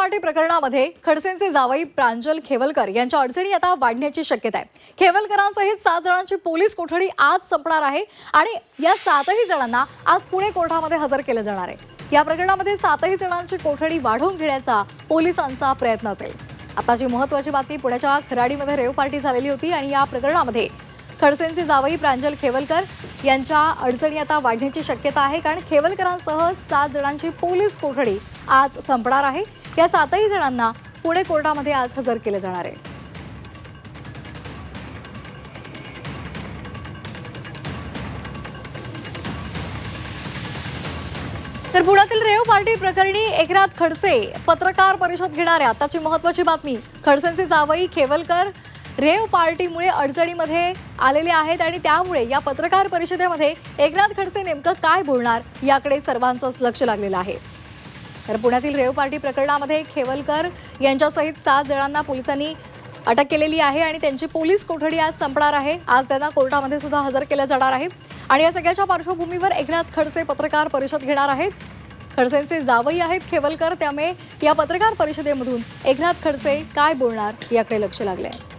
Party प्रकरणामध्ये खडसेंचे जावई प्रांजल खेवलकर यांच्या अडचणी आता वाढण्याची शक्यता आहे. खेवलकरांसहित सात जणांची पोलीस कोठडी आज संपणार आहे आणि या सातही जणांना आज पुणे कोर्टामध्ये हजर केलं जाणार आहे. या प्रकरणामध्ये सातही जणांची कोठडी वाढवून घेण्याचा पोलिसांचा प्रयत्न असेल. आताची महत्वाची बातमी पुण्याच्या खराडीमध्ये रेव पार्टी झालेली होती आणि या प्रकरणामध्ये खडसेंचे जावई प्रांजल खेवलकर यांच्या अडचणी आता वाढण्याची शक्यता आहे कारण खेवलकरांसह सात जणांची पोलीस कोठडी आज संपणार आहे. या सातही जणांना पुणे कोर्टामध्ये आज हजर केले जाणार आहे. तर पुण्यातील रेव पार्टी प्रकरणी एकनाथ खडसे पत्रकार परिषद घेणार आहे. आताची महत्वाची बातमी खडसेंचे जावई खेवलकर रेव पार्टीमुळे अडचणीमध्ये आलेले आहेत आणि त्यामुळे या पत्रकार परिषदेमध्ये एकनाथ खडसे नेमकं काय बोलणार याकडे सर्वांचंच लक्ष लागलेलं आहे. तर पुण्यातील रेव पार्टी प्रकरणामध्ये खेवलकर यांच्यासहित सात जणांना पोलिसांनी अटक केलेली आहे आणि त्यांची पोलीस कोठडी आज संपणार आहे. आज त्यांना कोर्टामध्ये सुद्धा हजर केलं जाणार आहे. आणि या सगळ्याच्या पार्श्वभूमीवर एकनाथ खडसे पत्रकार परिषद घेणार आहेत. खडसेंचे जावई आहेत खेवलकर त्यामुळे या पत्रकार परिषदेमधून एकनाथ खडसे काय बोलणार याकडे लक्ष लागले आहे